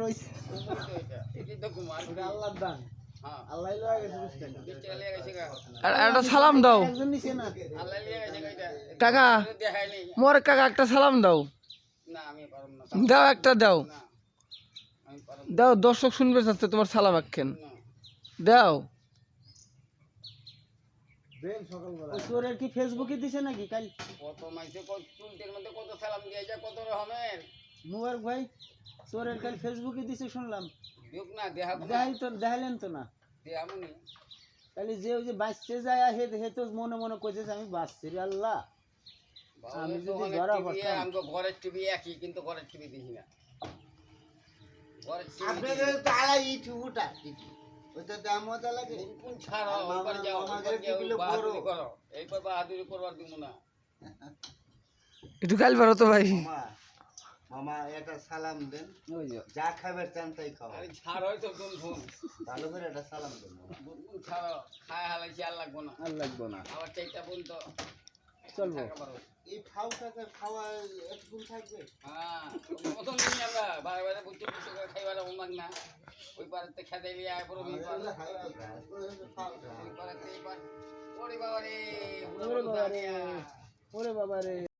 রয়েছে আল্লাহর দান একটা সালাম দাও। কাকা মোর কাকা একটা সালাম দাও। না আমি পারব না দাও একটা দাও। দাও দর্শক শুনবে চাচ্ছে তোমার সালাম একখান। দাও। কি ফেসবুকে দিছে নাকি? কাল কত মাইসে কত চুলটের মধ্যে কত সালাম দিয়ে যায় কত রকমের? মুবারক ভাই চোরের কাল ফেসবুকে দিছে শুনলাম। দেখাই তো দেখাইলেন তো না। তাহলে যে ওই যে বাঁচতে যায় হে হে তো মনে মনে কইছে যে আমি বাঁচছি রে আল্লাহ। আমি যদি ধরা পড়তাম। আমি ঘরের টিভি একই কিন্তু ঘরের টিভি দেখি না। আপনাদের দাম মজা লাগে। কোন ছাড়ো যাও মামাদের যাও টিভিলে বাহাদুরি বড়। করো। এইবার বাহাদুরি করবার দিব না। একটু গাল পারো তো ভাই। মামা একটা সালাম দেন। যা। খাবার চান তাই খাওয়া আরে ছাড়ো তো ভালো করে একটা সালাম দেন। ছাড়ো খায় হালাইছি আর লাগবো না। আর লাগবো না। আবার চাইটা বোন তো। চলবো। এই ফাউটাতে খাওয়া থাকবে? হ্যাঁ প্রথম দিন আমরা বারে বারে বুঝতে বুঝতে করে খাইবার না। ওই পারেতে খেতে নিয়ে আয় পড়ো ওই পারে ওই পারেতে এবার ওরে বাবা রে ওরে বাবা রে ওরে বাবা রে